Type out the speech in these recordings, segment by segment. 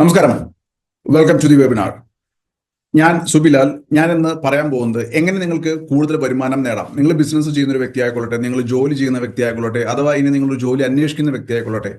നമസ്കാരം. Welcome to the webinar ഞാൻ സുബിലാൽ ഞാൻ ഇന്ന് പറയാൻ പോകുന്നത് എങ്ങനെ നിങ്ങൾക്ക് കൂടുതൽ വരുമാനം നേടാം. നിങ്ങൾ ബിസിനസ് ചെയ്യുന്ന ഒരു വ്യക്തി ആയിക്കൊള്ളട്ടെ നിങ്ങൾ ജോലി ചെയ്യുന്ന വ്യക്തി ആയിക്കൊള്ളട്ടെ അഥവാ ഇനി നിങ്ങൾ ജോലി അന്വേഷിക്കുന്ന വ്യക്തി ആയിക്കൊള്ളട്ടെ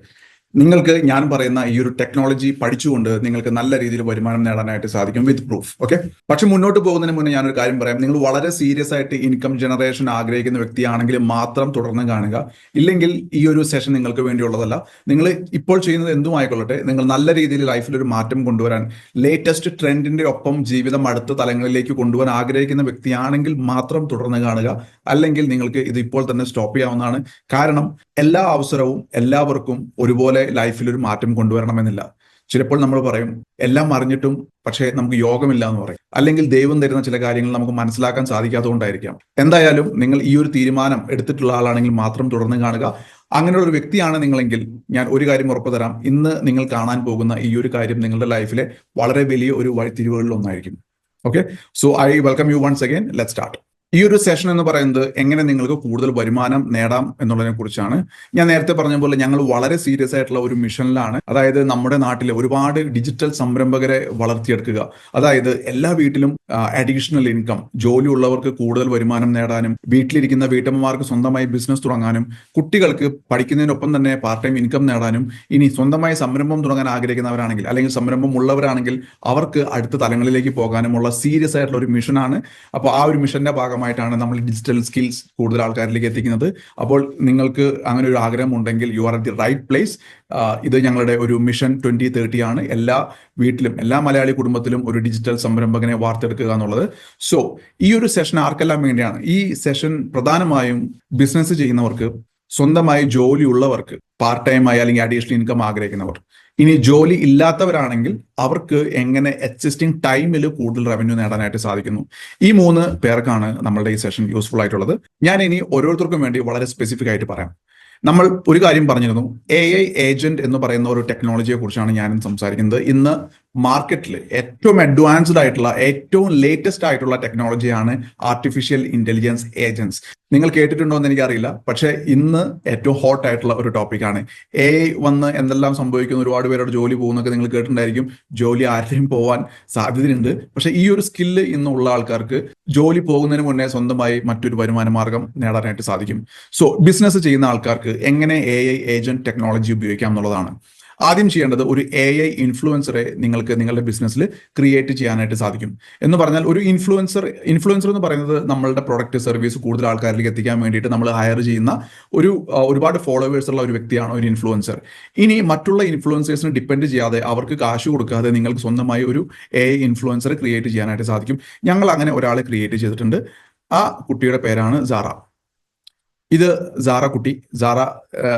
നിങ്ങൾക്ക് ഞാൻ പറയുന്ന ഈ ഒരു ടെക്നോളജി പഠിച്ചുകൊണ്ട് നിങ്ങൾക്ക് നല്ല രീതിയിൽ വരുമാനം നേടാനായിട്ട് സാധിക്കും വിത്ത് പ്രൂഫ് ഓക്കെ പക്ഷെ മുന്നോട്ട് പോകുന്നതിന് മുന്നേ ഞാനൊരു കാര്യം പറയാം. നിങ്ങൾ വളരെ സീരിയസ് ആയിട്ട് ഇൻകം ജനറേഷൻ ആഗ്രഹിക്കുന്ന വ്യക്തിയാണെങ്കിൽ മാത്രം തുടർന്ന് കാണുക. ഇല്ലെങ്കിൽ ഈ ഒരു സെഷൻ നിങ്ങൾക്ക് വേണ്ടിയുള്ളതല്ല. നിങ്ങൾ ഇപ്പോൾ ചെയ്യുന്നത് എന്തുമായിക്കൊള്ളട്ടെ നിങ്ങൾ നല്ല രീതിയിൽ ലൈഫിൽ ഒരു മാറ്റം കൊണ്ടുവരാൻ ലേറ്റസ്റ്റ് ട്രെൻഡിന്റെ ഒപ്പം ജീവിതം അടുത്ത തലങ്ങളിലേക്ക് കൊണ്ടുപോകാൻ ആഗ്രഹിക്കുന്ന വ്യക്തിയാണെങ്കിൽ മാത്രം തുടർന്ന് കാണുക. അല്ലെങ്കിൽ നിങ്ങൾക്ക് ഇത് ഇപ്പോൾ തന്നെ സ്റ്റോപ്പ് ചെയ്യാവുന്നതാണ്. കാരണം എല്ലാ അവസരവും എല്ലാവർക്കും ഒരുപോലെ ലൈഫിൽ ഒരു മാറ്റം കൊണ്ടുവരണമെന്നില്ല. ചിലപ്പോൾ നമ്മൾ പറയും എല്ലാം അറിഞ്ഞിട്ടും പക്ഷേ നമുക്ക് യോഗമില്ല എന്ന് പറയും. അല്ലെങ്കിൽ ദൈവം തരുന്ന ചില കാര്യങ്ങൾ നമുക്ക് മനസ്സിലാക്കാൻ സാധിക്കാത്തതുകൊണ്ടായിരിക്കാം. എന്തായാലും നിങ്ങൾ ഈ ഒരു തീരുമാനം എടുത്തിട്ടുള്ള ആളാണെങ്കിൽ മാത്രം തുടർന്ന് കാണുക. അങ്ങനെയുള്ള ഒരു വ്യക്തിയാണ് നിങ്ങളെങ്കിൽ ഞാൻ ഒരു കാര്യം ഉറപ്പ് തരാം. ഇന്ന് നിങ്ങൾ കാണാൻ പോകുന്ന ഈ ഒരു കാര്യം നിങ്ങളുടെ ലൈഫിലെ വളരെ വലിയ ഒരു വഴിത്തിരിവുകളിൽ ഒന്നായിരിക്കും. Okay? So I welcome you once again let start ഈ ഒരു സെഷൻ എന്ന് പറയുന്നത് എങ്ങനെ നിങ്ങൾക്ക് കൂടുതൽ വരുമാനം നേടാം എന്നുള്ളതിനെ കുറിച്ചാണ് ഞാൻ നേരത്തെ പറഞ്ഞ പോലെ ഞങ്ങൾ വളരെ സീരിയസ് ആയിട്ടുള്ള ഒരു മിഷനിലാണ് അതായത് നമ്മുടെ നാട്ടിലെ ഒരുപാട് ഡിജിറ്റൽ സംരംഭകരെ വളർത്തിയെടുക്കുക. അതായത് എല്ലാ വീട്ടിലും അഡീഷണൽ ഇൻകം ജോലി ഉള്ളവർക്ക് കൂടുതൽ വരുമാനം നേടാനും വീട്ടിലിരിക്കുന്ന വീട്ടമ്മമാർക്ക് സ്വന്തമായി ബിസിനസ് തുടങ്ങാനും കുട്ടികൾക്ക് പഠിക്കുന്നതിനൊപ്പം തന്നെ പാർട്ട് ടൈം ഇൻകം നേടാനും ഇനി സ്വന്തമായി സംരംഭം തുടങ്ങാൻ ആഗ്രഹിക്കുന്നവരാണെങ്കിൽ അല്ലെങ്കിൽ സംരംഭം ഉള്ളവരാണെങ്കിൽ അവർക്ക് അടുത്ത തലങ്ങളിലേക്ക് പോകാനുമുള്ള സീരിയസ് ആയിട്ടുള്ള ഒരു മിഷനാണ് അപ്പോൾ ആ ഒരു മിഷന്റെ ഭാഗം ഭാഗമായിട്ടാണ് നമ്മൾ ഡിജിറ്റൽ സ്കിൽസ് കൂടുതൽ ആൾക്കാരിലേക്ക് എത്തിക്കുന്നത്. അപ്പോൾ നിങ്ങൾക്ക് അങ്ങനെ ഒരു ആഗ്രഹം ഉണ്ടെങ്കിൽ you are at the right place ഇത് ഞങ്ങളുടെ ഒരു മിഷൻ ട്വന്റി തേർട്ടി ആണ്. എല്ലാ വീട്ടിലും എല്ലാ മലയാളി കുടുംബത്തിലും ഒരു ഡിജിറ്റൽ സംരംഭകനെ വാർത്തെടുക്കുക എന്നുള്ളത്. സോ ഈ ഒരു സെഷൻ ആർക്കെല്ലാം വേണ്ടിയാണ്? ഈ സെഷൻ പ്രധാനമായും ബിസിനസ് ചെയ്യുന്നവർക്ക് സ്വന്തമായി ജോലി ഉള്ളവർക്ക് പാർട്ട് ടൈം ആയി അല്ലെങ്കിൽ അഡീഷണൽ ഇൻകം ആഗ്രഹിക്കുന്നവർ. ഇനി ജോലി ഇല്ലാത്തവരാണെങ്കിൽ അവർക്ക് എങ്ങനെ എക്സിസ്റ്റിംഗ് ടൈമിൽ കൂടുതൽ റവന്യൂ നേടാനായിട്ട് സാധിക്കുന്നു? ഈ മൂന്ന് പേർക്കാണ് നമ്മളുടെ ഈ സെഷൻ യൂസ്ഫുൾ ആയിട്ടുള്ളത്. ഞാൻ ഇനി ഓരോരുത്തർക്കും വേണ്ടി വളരെ സ്പെസിഫിക് ആയിട്ട് പറയാം. നമ്മൾ ഒരു കാര്യം പറഞ്ഞിരുന്നു. എ ഐ ഏജന്റ് എന്ന് പറയുന്ന ഒരു ടെക്നോളജിയെ കുറിച്ചാണ് ഞാൻ സംസാരിക്കുന്നത്. ഇന്ന് മാർക്കറ്റിൽ ഏറ്റവും അഡ്വാൻസ്ഡ് ആയിട്ടുള്ള ഏറ്റവും ലേറ്റസ്റ്റ് ആയിട്ടുള്ള ടെക്നോളജിയാണ് ആർട്ടിഫിഷ്യൽ ഇന്റലിജൻസ് ഏജൻസ് നിങ്ങൾ കേട്ടിട്ടുണ്ടോ എന്ന് എനിക്കറിയില്ല പക്ഷേ ഇന്ന് ഏറ്റവും ഹോട്ട് ആയിട്ടുള്ള ഒരു ടോപ്പിക്കാണ് എ വന്ന് എന്തെല്ലാം സംഭവിക്കുന്നു ഒരുപാട് പേരുടെ ജോലി പോകുന്നൊക്കെ നിങ്ങൾ കേട്ടിട്ടുണ്ടായിരിക്കും. ജോലി ആരുടെയും പോവാൻ സാധ്യതയുണ്ട്. പക്ഷേ ഈ ഒരു സ്കില്ല് ഇന്നുള്ള ആൾക്കാർക്ക് ജോലി പോകുന്നതിന് മുന്നേ സ്വന്തമായി മറ്റൊരു വരുമാന മാർഗം നേടാനായിട്ട് സാധിക്കും. സോ ബിസിനസ് ചെയ്യുന്ന ആൾക്കാർക്ക് എങ്ങനെ എ ഐ ഏജന്റ് ടെക്നോളജി ഉപയോഗിക്കാം എന്നുള്ളതാണ്. ആദ്യം ചെയ്യേണ്ടത് ഒരു എ ഐ ഇൻഫ്ലുവൻസറെ നിങ്ങൾക്ക് നിങ്ങളുടെ ബിസിനസ്സിൽ ക്രിയേറ്റ് ചെയ്യാനായിട്ട് സാധിക്കും. എന്ന് പറഞ്ഞാൽ ഒരു ഇൻഫ്ലുവൻസർ ഇൻഫ്ലുവൻസർ എന്ന് പറയുന്നത് നമ്മളുടെ പ്രൊഡക്റ്റ് സർവീസ് കൂടുതൽ ആൾക്കാരിലേക്ക് എത്തിക്കാൻ വേണ്ടിയിട്ട് നമ്മൾ ഹയർ ചെയ്യുന്ന ഒരു ഒരുപാട് ഫോളോവേഴ്സ് ഉള്ള ഒരു വ്യക്തിയാണ് ഒരു ഇൻഫ്ലുവൻസർ ഇനി മറ്റുള്ള ഇൻഫ്ലുവൻസേഴ്സിന് ഡിപ്പെൻഡ് ചെയ്യാതെ അവർക്ക് കാശ് കൊടുക്കാതെ നിങ്ങൾക്ക് സ്വന്തമായി ഒരു എ ഐ ഇൻഫ്ലുവൻസറെ ക്രിയേറ്റ് ചെയ്യാനായിട്ട് സാധിക്കും. ഞങ്ങൾ അങ്ങനെ ഒരാളെ ക്രിയേറ്റ് ചെയ്തിട്ടുണ്ട്. ആ കുട്ടിയുടെ പേരാണ് സാറ. ഇത് സാറ കുട്ടി സാറ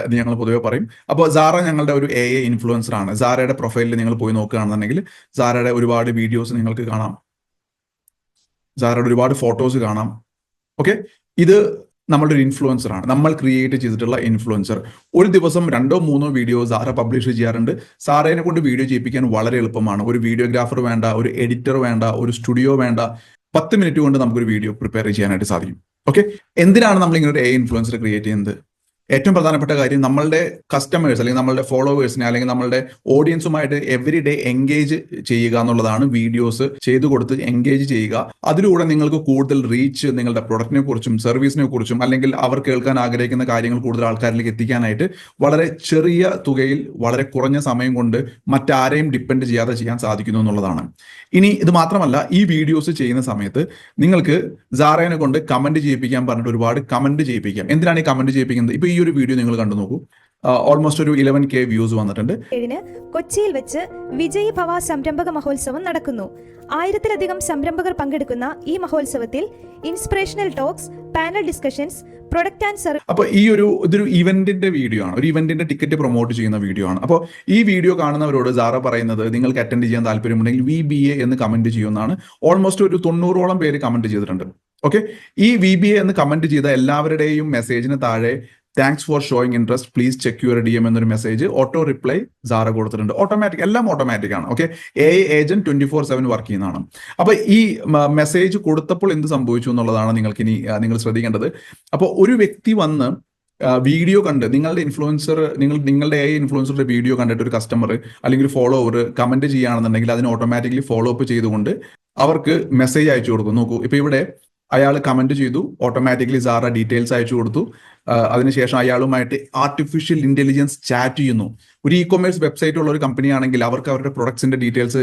എന്ന് ഞങ്ങൾ പൊതുവെ പറയും. അപ്പോൾ സാറ ഞങ്ങളുടെ ഒരു എ എ ഇൻഫ്ലുവൻസർ ആണ്. സാറയുടെ പ്രൊഫൈലിൽ നിങ്ങൾ പോയി നോക്കുകയാണെന്നുണ്ടെങ്കിൽ സാറയുടെ ഒരുപാട് വീഡിയോസ് നിങ്ങൾക്ക് കാണാം. സാറയുടെ ഒരുപാട് ഫോട്ടോസ് കാണാം. ഓക്കെ? ഇത് നമ്മളുടെ ഒരു ഇൻഫ്ലുവൻസർ ആണ്. നമ്മൾ ക്രിയേറ്റ് ചെയ്തിട്ടുള്ള ഇൻഫ്ലുവൻസർ ഒരു ദിവസം രണ്ടോ മൂന്നോ വീഡിയോ സാറ പബ്ലിഷ് ചെയ്യാറുണ്ട്. സാറേനെ കൊണ്ട് വീഡിയോ ചെയ്യിപ്പിക്കാൻ വളരെ എളുപ്പമാണ്. ഒരു വീഡിയോഗ്രാഫർ വേണ്ട ഒരു എഡിറ്റർ വേണ്ട ഒരു സ്റ്റുഡിയോ വേണ്ട. പത്ത് മിനിറ്റ് കൊണ്ട് നമുക്കൊരു വീഡിയോ പ്രിപ്പയർ ചെയ്യാനായിട്ട് സാധിക്കും. ഓക്കെ എന്തിനാണ് നമ്മൾ ഇങ്ങനെ ഒരു എ ഇൻഫ്ലുവൻസർ ക്രിയേറ്റ് ചെയ്യുന്നത്? ഏറ്റവും പ്രധാനപ്പെട്ട കാര്യം നമ്മളുടെ കസ്റ്റമേഴ്സ് അല്ലെങ്കിൽ നമ്മളുടെ ഫോളോവേഴ്സിനെ അല്ലെങ്കിൽ നമ്മളുടെ ഓഡിയൻസുമായിട്ട് എവറി ഡേ എൻഗേജ് ചെയ്യുക എന്നുള്ളതാണ് വീഡിയോസ് ചെയ്തു കൊടുത്ത് എൻഗേജ് ചെയ്യുക. അതിലൂടെ നിങ്ങൾക്ക് കൂടുതൽ റീച്ച് നിങ്ങളുടെ പ്രൊഡക്റ്റിനെ കുറിച്ചും സർവീസിനെ കുറിച്ചും അല്ലെങ്കിൽ അവർ കേൾക്കാൻ ആഗ്രഹിക്കുന്ന കാര്യങ്ങൾ കൂടുതൽ ആൾക്കാരിലേക്ക് എത്തിക്കാനായിട്ട് വളരെ ചെറിയ തുകയിൽ വളരെ കുറഞ്ഞ സമയം കൊണ്ട് മറ്റാരെയും ഡിപ്പെൻഡ് ചെയ്യാതെ ചെയ്യാൻ സാധിക്കുന്നു എന്നുള്ളതാണ്. ഇനി ഇത് മാത്രമല്ല ഈ വീഡിയോസ് ചെയ്യുന്ന സമയത്ത് നിങ്ങൾക്ക് സാറേനെ കൊണ്ട് കമന്റ് ചെയ്യിപ്പിക്കാൻ പറഞ്ഞിട്ട് ഒരുപാട് കമന്റ് ചെയ്യിപ്പിക്കാം. എന്തിനാണ് ഈ കമന്റ് ചെയ്യിപ്പിക്കുന്നത്? ഇപ്പൊ ഈ ഒരു വീഡിയോ നിങ്ങൾ കണ്ടു നോക്കൂ. ഓൾമോസ്റ്റ് ഒരു ഇലവൻ കെ വ്യൂസ് വന്നിട്ടുണ്ട്. ഏഴിന് കൊച്ചിയിൽ വെച്ച് വിജയ് ഭവ സംരംഭക മഹോത്സവം നടക്കുന്നു. ആയിരത്തിലധികം സംരംഭകർ പങ്കെടുക്കുന്ന ഈ മഹോത്സവത്തിൽ inspirational talks panel discussions product and service അപ്പോൾ ഈ ഒരു ഇതൊരു ഇവന്റിന്റെ വീഡിയോ ആണ്. ഒരു ഇവന്റിന്റെ ടിക്കറ്റ് പ്രൊമോട്ട് ചെയ്യുന്ന വീഡിയോ ആണ്. അപ്പോൾ ഈ വീഡിയോ കാണുന്നവരോട് സാറ പറയുന്നത് നിങ്ങൾക്ക് അറ്റൻഡ് ചെയ്യാൻ താല്പര്യമുണ്ടെങ്കിൽ വി ബി എ എന്ന് കമന്റ് ചെയ്യുന്നതാണ് ഓൾമോസ്റ്റ് ഒരു തൊണ്ണൂറോളം പേര് കമന്റ് ചെയ്തിട്ടുണ്ട്. ഓക്കെ ഈ വി ബി എ എന്ന് കമന്റ് ചെയ്ത എല്ലാവരുടെയും മെസ്സേജിന് താഴെ thanks for showing interest please check your D M എന്നൊരു മെസ്സേജ് ഓട്ടോ റിപ്ലൈ സാറ കൊടുത്തിട്ടുണ്ട്. ഓട്ടോമാറ്റിക് എല്ലാം ഓട്ടോമാറ്റിക് ആണ് okay A agent twenty four seven work ചെയ്യുന്നതാണ്. അപ്പൊ ഈ മെസ്സേജ് കൊടുത്തപ്പോൾ എന്ത് സംഭവിച്ചു എന്നുള്ളതാണ് നിങ്ങൾക്ക് ഇനി നിങ്ങൾ ശ്രദ്ധിക്കേണ്ടത്. അപ്പോൾ ഒരു വ്യക്തി വന്ന് വീഡിയോ കണ്ട് നിങ്ങളുടെ ഇൻഫ്ലുവൻസർ നിങ്ങൾ നിങ്ങളുടെ എ ഇൻഫ്ലുവൻസറുടെ വീഡിയോ കണ്ടിട്ട് ഒരു കസ്റ്റമർ അല്ലെങ്കിൽ ഒരു ഫോളോവർ കമന്റ് ചെയ്യുകയാണെന്നുണ്ടെങ്കിൽ അതിന് ഓട്ടോമാറ്റിക്കലി ഫോളോ അപ്പ് ചെയ്തുകൊണ്ട് അവർക്ക് മെസ്സേജ് അയച്ചു കൊടുക്കും. നോക്കൂ ഇപ്പൊ ഇവിടെ അയാൾ കമന്റ് ചെയ്തു. ഓട്ടോമാറ്റിക്കലി സാറ ഡീറ്റെയിൽസ് അയച്ചു കൊടുത്തു. അതിനുശേഷം അയാളുമായിട്ട് ആർട്ടിഫിഷ്യൽ ഇന്റലിജൻസ് ചാറ്റ് ചെയ്യുന്നു. ഒരു ഇ കൊമേഴ്സ് വെബ്സൈറ്റ് ഉള്ള ഒരു കമ്പനി ആണെങ്കിൽ അവർക്ക് അവരുടെ പ്രൊഡക്ട്സിന്റെ ഡീറ്റെയിൽസ്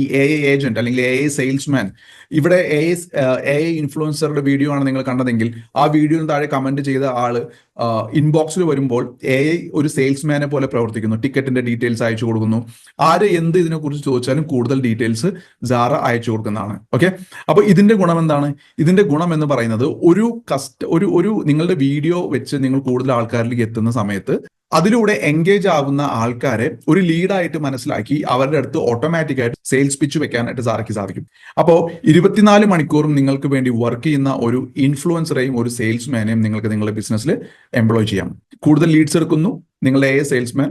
ഈ എ ഐ ഏജന്റ് അല്ലെങ്കിൽ എ ഐ സെയിൽസ്മാൻ ഇവിടെ എ ഐ ഇൻഫ്ലുവൻസറുടെ വീഡിയോ ആണ് നിങ്ങൾ കണ്ടതെങ്കിൽ ആ വീഡിയോയിൽ താഴെ കമന്റ് ചെയ്ത ആൾ ഇൻബോക്സിൽ വരുമ്പോൾ എ ഐ ഒരു സെയിൽസ്മാനെ പോലെ പ്രവർത്തിക്കുന്നു. ടിക്കറ്റിന്റെ ഡീറ്റെയിൽസ് അയച്ചു കൊടുക്കുന്നു. ആര് എന്ത് ഇതിനെ കുറിച്ച് ചോദിച്ചാലും കൂടുതൽ ഡീറ്റെയിൽസ് സാറ അയച്ചു കൊടുക്കുന്നതാണ്. ഓക്കെ അപ്പൊ ഇതിന്റെ ഗുണം എന്താണ്? ഇതിന്റെ ഗുണം എന്ന് പറയുന്നത് ഒരു കസ്റ്റ ഒരു ഒരു നിങ്ങളുടെ വീഡിയോ വെച്ച് നിങ്ങൾ കൂടുതൽ ആൾക്കാരിലേക്ക് എത്തുന്ന സമയത്ത് അതിലൂടെ എൻഗേജ് ആവുന്ന ആൾക്കാരെ ഒരു ലീഡായിട്ട് മനസ്സിലാക്കി അവരുടെ അടുത്ത് ഓട്ടോമാറ്റിക്കായിട്ട് സെയിൽസ് പിച്ച് വെക്കാനായിട്ട് സാറയ്ക്ക് സാധിക്കും. അപ്പോൾ ഇരുപത്തിനാല് മണിക്കൂറും നിങ്ങൾക്ക് വേണ്ടി വർക്ക് ചെയ്യുന്ന ഒരു ഇൻഫ്ലുവൻസറെയും ഒരു സെയിൽസ്മാനെയും നിങ്ങൾക്ക് നിങ്ങളുടെ ബിസിനസ്സിൽ എംപ്ലോയ് ചെയ്യാം. കൂടുതൽ ലീഡ്സ് എടുക്കുന്നു. നിങ്ങളുടെ എ സെയിൽസ്മാൻ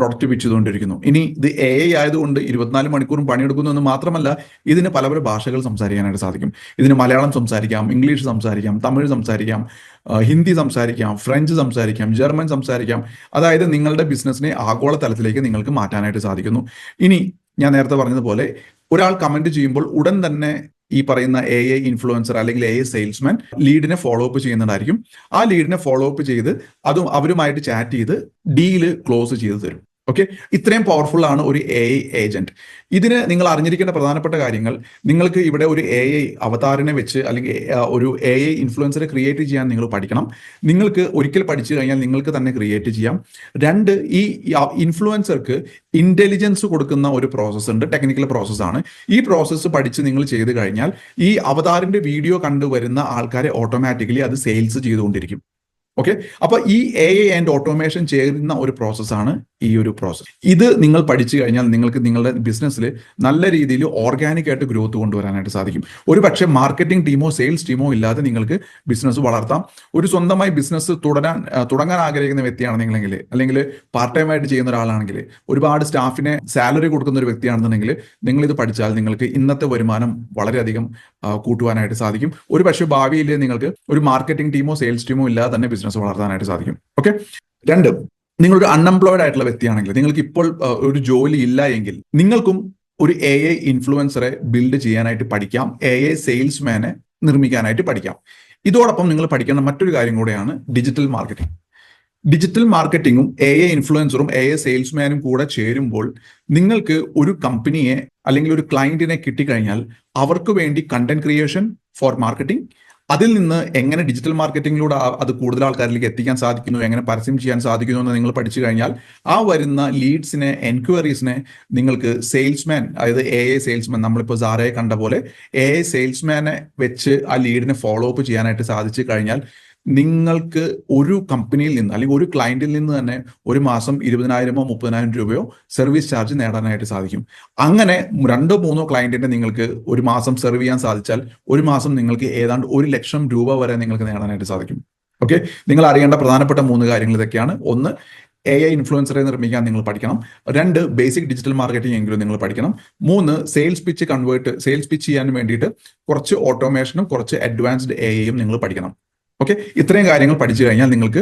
പ്രൊഡക്റ്റ് പിച്ച് ചെയ്തുകൊണ്ടിരിക്കുന്നു ഇനി ഇത് എ ഐ ആയതുകൊണ്ട് ഇരുപത്തിനാല് മണിക്കൂറും പണിയെടുക്കുന്നു എന്ന് മാത്രമല്ല ഇതിന് പല പല ഭാഷകൾ സംസാരിക്കാനായിട്ട് സാധിക്കും. ഇതിന് മലയാളം സംസാരിക്കാം ഇംഗ്ലീഷ് സംസാരിക്കാം തമിഴ് സംസാരിക്കാം ഹിന്ദി സംസാരിക്കാം ഫ്രഞ്ച് സംസാരിക്കാം ജർമ്മൻ സംസാരിക്കാം. അതായത് നിങ്ങളുടെ ബിസിനസ്സിനെ ആഗോള തലത്തിലേക്ക് നിങ്ങൾക്ക് മാറ്റാനായിട്ട് സാധിക്കുന്നു. ഇനി ഞാൻ നേരത്തെ പറഞ്ഞതുപോലെ ഒരാൾ കമന്റ് ചെയ്യുമ്പോൾ ഉടൻ തന്നെ ഈ പറയുന്ന എ ഐ ഇൻഫ്ലുവൻസർ അല്ലെങ്കിൽ എ ഐ സെയിൽസ്മാൻ ലീഡിനെ ഫോളോ അപ്പ് ചെയ്യുന്നതായിരിക്കും ആ ലീഡിനെ ഫോളോ അപ്പ് ചെയ്ത് അതും അവരുമായിട്ട് ചാറ്റ് ചെയ്ത് ഡീൽ ക്ലോസ് ചെയ്ത് തരും. ഓക്കെ ഇത്രയും പവർഫുൾ ആണ് ഒരു എ ഐ ഏജന്റ് ഇതിന് നിങ്ങൾ അറിഞ്ഞിരിക്കേണ്ട പ്രധാനപ്പെട്ട കാര്യങ്ങൾ നിങ്ങൾക്ക് ഇവിടെ ഒരു എ ഐ അവതാറിനെ വെച്ച് അല്ലെങ്കിൽ ഒരു എ ഐ ഇൻഫ്ലുവൻസറെ ക്രിയേറ്റ് ചെയ്യാൻ നിങ്ങൾ പഠിക്കണം. നിങ്ങൾക്ക് ഒരിക്കൽ പഠിച്ചു കഴിഞ്ഞാൽ നിങ്ങൾക്ക് തന്നെ ക്രിയേറ്റ് ചെയ്യാം. രണ്ട് ഈ ഇൻഫ്ലുവൻസർക്ക് ഇന്റലിജൻസ് കൊടുക്കുന്ന ഒരു പ്രോസസ്സ് ഉണ്ട് ടെക്നിക്കൽ പ്രോസസ്സാണ് ഈ പ്രോസസ്സ് പഠിച്ച് നിങ്ങൾ ചെയ്ത് കഴിഞ്ഞാൽ ഈ അവതാറിന്റെ വീഡിയോ കണ്ടുവരുന്ന ആൾക്കാരെ ഓട്ടോമാറ്റിക്കലി അത് സെയിൽസ് ചെയ്തുകൊണ്ടിരിക്കും. ഓക്കെ അപ്പൊ ഈ എ ഐ ആൻഡ് ഓട്ടോമേഷൻ ചേരുന്ന ഒരു പ്രോസസ്സാണ് ഈ ഒരു പ്രോസസ്സ് ഇത് നിങ്ങൾ പഠിച്ചു കഴിഞ്ഞാൽ നിങ്ങൾക്ക് നിങ്ങളുടെ ബിസിനസ്സിൽ നല്ല രീതിയിൽ ഓർഗാനിക് ആയിട്ട് ഗ്രോത്ത് കൊണ്ടുവരാനായിട്ട് സാധിക്കും. ഒരു പക്ഷേ മാർക്കറ്റിംഗ് ടീമോ സെയിൽസ് ടീമോ ഇല്ലാതെ നിങ്ങൾക്ക് ബിസിനസ് വളർത്താം. ഒരു സ്വന്തമായി ബിസിനസ് തുടരാൻ തുടങ്ങാൻ ആഗ്രഹിക്കുന്ന വ്യക്തിയാണ് നിങ്ങളെങ്കിൽ അല്ലെങ്കിൽ പാർട്ട് ടൈം ആയിട്ട് ചെയ്യുന്ന ഒരാളാണെങ്കിൽ ഒരുപാട് സ്റ്റാഫിനെ സാലറി കൊടുക്കുന്ന ഒരു വ്യക്തിയാണെന്നുണ്ടെങ്കിൽ നിങ്ങൾ ഇത് പഠിച്ചാൽ നിങ്ങൾക്ക് ഇന്നത്തെ വരുമാനം വളരെയധികം കൂട്ടുവാനായിട്ട് സാധിക്കും. ഒരു പക്ഷേ ഭാവിയിൽ നിങ്ങൾക്ക് ഒരു മാർക്കറ്റിംഗ് ടീമോ സെയിൽസ് ടീമോ ഇല്ലാതെ തന്നെ ബിസിനസ് വളർത്താനായിട്ട് സാധിക്കും. ഓക്കെ രണ്ട് നിങ്ങളൊരു അൺഎംപ്ലോയിഡ് ആയിട്ടുള്ള വ്യക്തിയാണെങ്കിൽ നിങ്ങൾക്ക് ഇപ്പോൾ ഒരു ജോലി ഇല്ല എങ്കിൽ നിങ്ങൾക്കും ഒരു എ ഐ ഇൻഫ്ലുവൻസറെ ബിൽഡ് ചെയ്യാനായിട്ട് പഠിക്കാം എ ഐ സെയിൽസ്മാനെ നിർമ്മിക്കാനായിട്ട് പഠിക്കാം. ഇതോടൊപ്പം നിങ്ങൾ പഠിക്കേണ്ട മറ്റൊരു കാര്യം കൂടെയാണ് ഡിജിറ്റൽ മാർക്കറ്റിംഗ് ഡിജിറ്റൽ മാർക്കറ്റിംഗും എ ഐ ഇൻഫ്ലുവൻസറും എ ഐ സെയിൽസ്മാനും കൂടെ ചേരുമ്പോൾ നിങ്ങൾക്ക് ഒരു കമ്പനിയെ അല്ലെങ്കിൽ ഒരു ക്ലയന്റിനെ കിട്ടിക്കഴിഞ്ഞാൽ അവർക്ക് വേണ്ടി കണ്ടന്റ് ക്രിയേഷൻ ഫോർ മാർക്കറ്റിംഗ് അതിൽ നിന്ന് എങ്ങനെ ഡിജിറ്റൽ മാർക്കറ്റിംഗിലൂടെ അത് കൂടുതൽ ആൾക്കാരിലേക്ക് എത്തിക്കാൻ സാധിക്കുന്നു എങ്ങനെ പരസ്യം ചെയ്യാൻ സാധിക്കുന്നു എന്ന് നിങ്ങൾ പഠിച്ചു കഴിഞ്ഞാൽ ആ വരുന്ന ലീഡ്സിനെ എൻക്വയറീസിനെ നിങ്ങൾക്ക് സെയിൽസ്മാൻ അതായത് എ എ സെയിൽസ്മാൻ നമ്മളിപ്പോൾ സാറയെ കണ്ട പോലെ എ എ സെയിൽസ്മാനെ വെച്ച് ആ ലീഡിനെ ഫോളോ അപ്പ് ചെയ്യാനായിട്ട് സാധിച്ചു കഴിഞ്ഞാൽ നിങ്ങൾക്ക് ഒരു കമ്പനിയിൽ നിന്ന് അല്ലെങ്കിൽ ഒരു ക്ലയന്റിൽ നിന്ന് തന്നെ ഒരു മാസം ഇരുപതിനായിരമോ മുപ്പതിനായിരം രൂപയോ സർവീസ് ചാർജ് നേടാനായിട്ട് സാധിക്കും. അങ്ങനെ രണ്ടോ മൂന്നോ ക്ലയന്റിന്റെ നിങ്ങൾക്ക് ഒരു മാസം സെർവ് ചെയ്യാൻ സാധിച്ചാൽ ഒരു മാസം നിങ്ങൾക്ക് ഏതാണ്ട് ഒരു ലക്ഷം രൂപ വരെ നിങ്ങൾക്ക് നേടാനായിട്ട് സാധിക്കും. ഓക്കെ നിങ്ങൾ അറിയേണ്ട പ്രധാനപ്പെട്ട മൂന്ന് കാര്യങ്ങൾ ഇതൊക്കെയാണ്. ഒന്ന് എ ഐ ഇൻഫ്ലുവൻസറെ നിർമ്മിക്കാൻ നിങ്ങൾ പഠിക്കണം. രണ്ട് ബേസിക് ഡിജിറ്റൽ മാർക്കറ്റിംഗ് എങ്കിലും നിങ്ങൾ പഠിക്കണം. മൂന്ന് sales pitch convert sales pitch ചെയ്യാൻ വേണ്ടിയിട്ട് കുറച്ച് ഓട്ടോമേഷനും കുറച്ച് അഡ്വാൻസ്ഡ് എ ഐയും നിങ്ങൾ പഠിക്കണം. ഓക്കെ ഇത്രയും കാര്യങ്ങൾ പഠിച്ചു കഴിഞ്ഞാൽ നിങ്ങൾക്ക്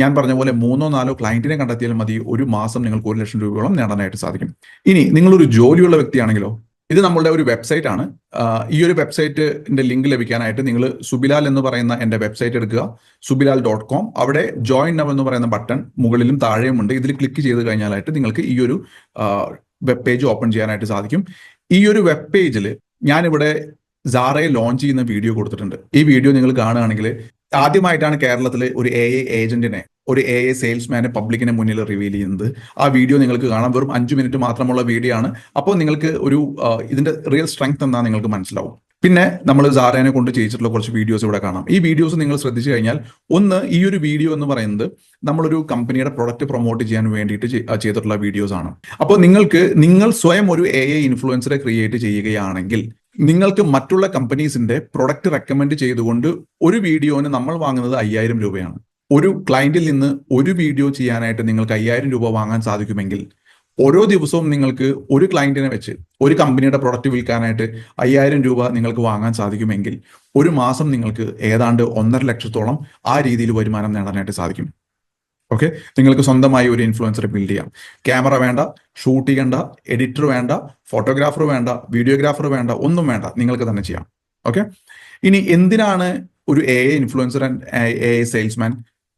ഞാൻ പറഞ്ഞ പോലെ മൂന്നോ നാലോ ക്ലയന്റിനെ കണ്ടെത്തിയാൽ മതി. ഒരു മാസം നിങ്ങൾക്ക് ഒരു ലക്ഷം രൂപയോളം നേടാനായിട്ട് സാധിക്കും. ഇനി നിങ്ങളൊരു ജോലിയുള്ള വ്യക്തിയാണെങ്കിലോ ഇത് നമ്മളുടെ ഒരു വെബ്സൈറ്റ് ആണ്. ഈ ഒരു വെബ്സൈറ്റിന്റെ ലിങ്ക് ലഭിക്കാനായിട്ട് നിങ്ങൾ സുബിലാൽ എന്ന് പറയുന്ന എന്റെ വെബ്സൈറ്റ് എടുക്കുക. സുബിലാൽ ഡോട്ട് കോം അവിടെ ജോയിൻ നവ് എന്ന് പറയുന്ന ബട്ടൺ മുകളിലും താഴെയുമുണ്ട്. ഇതിൽ ക്ലിക്ക് ചെയ്ത് കഴിഞ്ഞാലായിട്ട് നിങ്ങൾക്ക് ഈ ഒരു വെബ് പേജ് ഓപ്പൺ ചെയ്യാനായിട്ട് സാധിക്കും. ഈ ഒരു വെബ് പേജിൽ ഞാനിവിടെ സാറയെ ലോഞ്ച് ചെയ്യുന്ന വീഡിയോ കൊടുത്തിട്ടുണ്ട്. ഈ വീഡിയോ നിങ്ങൾ കാണുകയാണെങ്കിൽ ആദ്യമായിട്ടാണ് കേരളത്തിൽ ഒരു എ ഐ ഏജന്റിനെ ഒരു എ ഐ സെയിൽസ്മാനെ പബ്ലിക്കിന് മുന്നിൽ റിവീൽ ചെയ്യുന്നത്. ആ വീഡിയോ നിങ്ങൾക്ക് കാണാം. വെറും അഞ്ച് മിനിറ്റ് മാത്രമുള്ള വീഡിയോ ആണ്. അപ്പോൾ നിങ്ങൾക്ക് ഒരു ഇതിന്റെ റിയൽ സ്ട്രെങ്ത് എന്താ നിങ്ങൾക്ക് മനസ്സിലാവും. പിന്നെ നമ്മൾ സാറേനെ കൊണ്ട് ചെയ്യിച്ചിട്ടുള്ള കുറച്ച് വീഡിയോസ് ഇവിടെ കാണാം. ഈ വീഡിയോസ് നിങ്ങൾ ശ്രദ്ധിച്ചു കഴിഞ്ഞാൽ ഒന്ന് ഈ ഒരു വീഡിയോ എന്ന് പറയുന്നത് നമ്മളൊരു കമ്പനിയുടെ പ്രൊഡക്റ്റ് പ്രൊമോട്ട് ചെയ്യാൻ വേണ്ടിയിട്ട് ചെയ്തിട്ടുള്ള വീഡിയോസ് ആണ്. അപ്പോൾ നിങ്ങൾക്ക് നിങ്ങൾ സ്വയം ഒരു എ ഐ ഇൻഫ്ലുവൻസറെ ക്രിയേറ്റ് ചെയ്യുകയാണെങ്കിൽ നിങ്ങൾക്ക് മറ്റുള്ള കമ്പനീസിന്റെ പ്രൊഡക്റ്റ് റെക്കമെൻഡ് ചെയ്തുകൊണ്ട് ഒരു വീഡിയോന് നമ്മൾ വാങ്ങുന്നത് അയ്യായിരം രൂപയാണ്. ഒരു ക്ലയന്റിൽ നിന്ന് ഒരു വീഡിയോ ചെയ്യാനായിട്ട് നിങ്ങൾക്ക് അയ്യായിരം രൂപ വാങ്ങാൻ സാധിക്കുമെങ്കിൽ ഓരോ ദിവസവും നിങ്ങൾക്ക് ഒരു ക്ലയന്റിനെ വെച്ച് ഒരു കമ്പനിയുടെ പ്രൊഡക്റ്റ് വിൽക്കാനായിട്ട് അയ്യായിരം രൂപ നിങ്ങൾക്ക് വാങ്ങാൻ സാധിക്കുമെങ്കിൽ ഒരു മാസം നിങ്ങൾക്ക് ഏതാണ്ട് ഒന്നര ലക്ഷത്തോളം ആ രീതിയിൽ വരുമാനം നേടാനായിട്ട് സാധിക്കും. ഓക്കെ നിങ്ങൾക്ക് സ്വന്തമായി ഒരു ഇൻഫ്ലുവൻസർ ബിൽഡ് ചെയ്യാം. ക്യാമറ വേണ്ട ഷൂട്ട് ചെയ്യേണ്ട എഡിറ്റർ വേണ്ട ഫോട്ടോഗ്രാഫർ വേണ്ട വീഡിയോഗ്രാഫർ വേണ്ട ഒന്നും വേണ്ട. നിങ്ങൾക്ക് തന്നെ ചെയ്യാം. ഓക്കെ ഇനി എന്തിനാണ് ഒരു A I influencer and A I salesman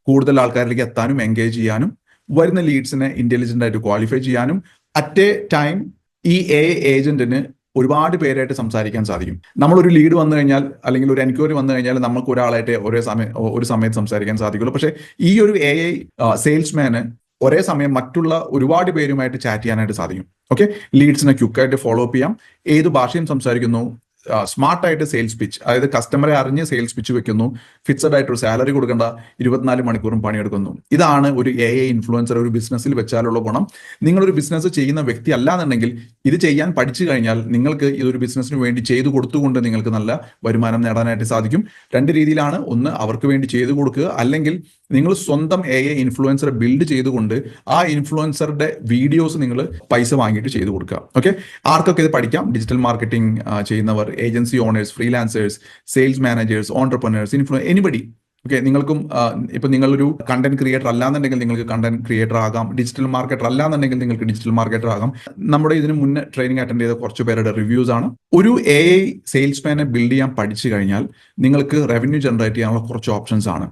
കൂടുതൽ ആൾക്കാരിലേക്ക് എത്താനും എൻഗേജ് ചെയ്യാനും വരുന്ന ലീഡ്സിനെ ഇന്റലിജന്റ് ആയിട്ട് ക്വാളിഫൈ ചെയ്യാനും അറ്റ് എ ടൈം ഈ എ ഏജന്റിന് ഒരുപാട് പേരായിട്ട് സംസാരിക്കാൻ സാധിക്കും. നമ്മളൊരു ലീഡ് വന്നു കഴിഞ്ഞാൽ അല്ലെങ്കിൽ ഒരു എൻക്വയറി വന്നു കഴിഞ്ഞാൽ നമുക്ക് ഒരാളായിട്ട് ഒരേ സമയം ഒരു സമയത്ത് സംസാരിക്കാൻ സാധിക്കുള്ളൂ. പക്ഷേ ഈ ഒരു എ ഐ സെയിൽസ്മാന് ഒരേ സമയം മറ്റുള്ള ഒരുപാട് പേരുമായിട്ട് ചാറ്റ് ചെയ്യാനായിട്ട് സാധിക്കും. ഓക്കെ ലീഡ്സിനെ ക്യുക്കായിട്ട് ഫോളോ അപ്പ് ചെയ്യാം. ഏത് ഭാഷയും സംസാരിക്കുന്നു. സ്മാർട്ട് ആയിട്ട് സെയിൽസ് പിച്ച് അതായത് കസ്റ്റമറെ അറിഞ്ഞ് സെയിൽസ് പിച്ച് വെക്കുന്നു. ഫിക്സഡ് ആയിട്ട് ഒരു സാലറി കൊടുക്കേണ്ട ഇരുപത്തിനാല് മണിക്കൂറും പണിയെടുക്കുന്നു. ഇതാണ് ഒരു എ ഐ ഇൻഫ്ലുവൻസർ ഒരു ബിസിനസ്സിൽ വെച്ചാലുള്ള ഗുണം. നിങ്ങളൊരു ബിസിനസ് ചെയ്യുന്ന വ്യക്തി അല്ല എന്നുണ്ടെങ്കിൽ ഇത് ചെയ്യാൻ പഠിച്ചു കഴിഞ്ഞാൽ നിങ്ങൾക്ക് ഇതൊരു ബിസിനസ്സിന് വേണ്ടി ചെയ്തു കൊടുത്തുകൊണ്ട് നിങ്ങൾക്ക് നല്ല വരുമാനം നേടാനായിട്ട് സാധിക്കും. രണ്ട് രീതിയിലാണ്. ഒന്ന് അവർക്ക് വേണ്ടി ചെയ്തു കൊടുക്കുക. അല്ലെങ്കിൽ നിങ്ങൾ സ്വന്തം എ ഐ ഇൻഫ്ലുവൻസർ ബിൽഡ് ചെയ്തുകൊണ്ട് ആ ഇൻഫ്ലുവൻസറുടെ വീഡിയോസ് നിങ്ങൾ പൈസ വാങ്ങിയിട്ട് ചെയ്തു കൊടുക്കുക. ഓക്കെ ആർക്കൊക്കെ ഇത് പഠിക്കാം? ഡിജിറ്റൽ മാർക്കറ്റിംഗ് ചെയ്യുന്നവർ agency owners freelancers sales managers entrepreneurs ഇൻഫ്ലു anybody okay നിങ്ങൾക്കും ഇപ്പൊ നിങ്ങളൊരു കണ്ടന്റ് ക്രിയേറ്റർ അല്ലാന്നുണ്ടെങ്കിൽ നിങ്ങൾക്ക് കണ്ടന്റ് ക്രിയേറ്റർ ആകാം ഡിജിറ്റൽ മാർക്കറ്റർ അല്ലാന്നുണ്ടെങ്കിൽ നിങ്ങൾക്ക് ഡിജിറ്റൽ മാർക്കറ്റർ ആകാം. നമ്മുടെ ഇതിന് മുന്നേ ട്രെയിനിങ് അറ്റൻഡ് ചെയ്ത കുറച്ച് പേരുടെ റിവ്യൂസ് ആണ്. ഒരു എ ഐ സെയിൽസ്മാനെ ബിൽഡ് ചെയ്യാൻ പഠിച്ചു കഴിഞ്ഞാൽ നിങ്ങൾക്ക് റവന്യൂ ജനറേറ്റ് ചെയ്യാനുള്ള കുറച്ച് ഓപ്ഷൻസ് ആണ്.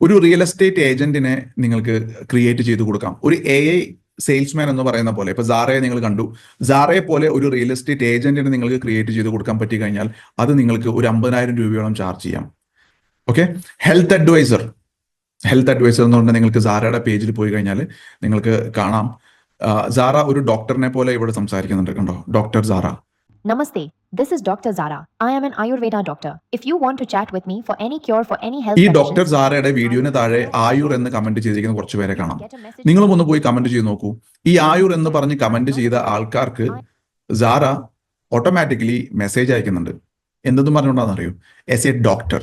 ഒരു റിയൽ എസ്റ്റേറ്റ് ഏജന്റിനെ നിങ്ങൾക്ക് ക്രിയേറ്റ് ചെയ്ത് കൊടുക്കാം. ഒരു എ ഐ സെയിൽസ്മാൻ എന്ന് പറയുന്ന പോലെ ഇപ്പൊ സാറയെ നിങ്ങൾ കണ്ടു. സാറയെ പോലെ ഒരു റിയൽ എസ്റ്റേറ്റ് ഏജന്റിനെ നിങ്ങൾക്ക് ക്രിയേറ്റ് ചെയ്ത് കൊടുക്കാൻ പറ്റി കഴിഞ്ഞാൽ അത് നിങ്ങൾക്ക് ഒരു അമ്പതിനായിരം രൂപയോളം ചാർജ് ചെയ്യാം. Okay health advisor health advisor എന്ന് പറഞ്ഞാൽ നിങ്ങൾക്ക് സാറയുടെ പേജിൽ പോയി കഴിഞ്ഞാൽ നിങ്ങൾക്ക് കാണാം. സാറ ഒരു ഡോക്ടറിനെ പോലെ ഇവിടെ സംസാരിക്കുന്നുണ്ട് കണ്ടോ? Doctor Sara Namaste. This is Dr. Zara. I am an Ayurveda doctor. If you want to chat with me for any cure for any health ഈ ഡോക്ടർ സാറയുടെ വീഡിയോന് താഴെ ആയുർ എന്ന് കമന്റ് ചെയ്തിരിക്കുന്ന കുറച്ച് പേരെ കാണാം നിങ്ങളും ഒന്ന് പോയി കമന്റ് ചെയ്ത് നോക്കൂ ഈ ആയുർ എന്ന് പറഞ്ഞ് കമന്റ് ചെയ്ത ആൾക്കാർക്ക് സാറ ഓട്ടോമാറ്റിക്കലി മെസ്സേജ് അയക്കുന്നുണ്ട് എന്തെന്ന് പറഞ്ഞുകൊണ്ടാണെന്ന് അറിയൂ എസ് എ ഡോക്ടർ